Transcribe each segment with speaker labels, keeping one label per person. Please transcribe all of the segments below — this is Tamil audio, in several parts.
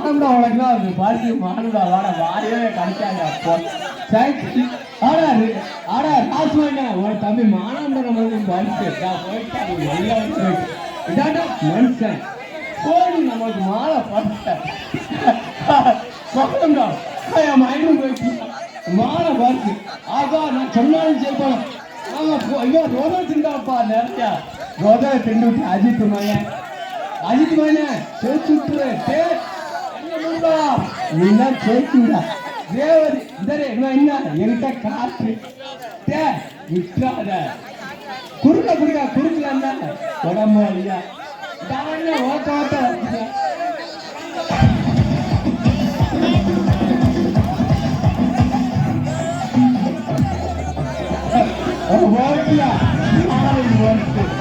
Speaker 1: மானம்டா உனக்குலாம் அது பாட்டி மானம்டா வாட வாரியவே கிடைக்காது அப்போ. சரி ஆடா ஆடா ஆடா ராஜ்மாங்க உன் தம்பி மானம்டா நம்ம பரிசு நான் போயிட்டாங்க எல்லாம் போயிட்டு இதாண்டா மனுஷன். போடி நமக்கு மாலை பரிசு என் மைண்டும் போயிடுச்சு மாலை பார்த்து ஆகா நான் சொன்னாலும் செய்யணும் ஆமா போ- ரோதா திண்டாப்பா நிறையா ரோதா திண்டு அஜித் மகன் அஜித் மகன் சேர்த்து விட்டுரு டே நீ தான் சேர்த்து என்ன? என்கிட்ட காற்று. தே விட்டாத குறுக்க குடுக்க குறுக்கல என்ன? உடம்பு இல்லையா தானே ஓட்ட ஓட்ட. வச்சுக்க. ஓட்டியா? நாளைக்கு ஓட்டு.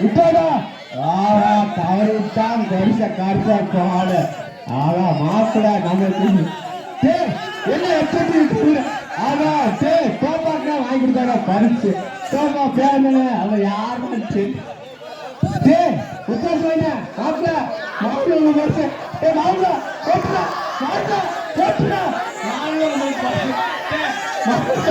Speaker 1: விட்டாடா ஆடா தவறு விட்டான் பெருச கருப்பா போகாத ஆடா. மாப்பிடா என்ன எச்சத்தி விட்டு ஆடா டே வாங்கி கொடுத்தாடா பரிசு கோபா பேருங்க அவன் யாரும் டே உத்தரவு வைங்க. மாப்பிள மாப்பிள உங்க பரிசு. டே மாப்பிள மாப்பிள மாப்பிள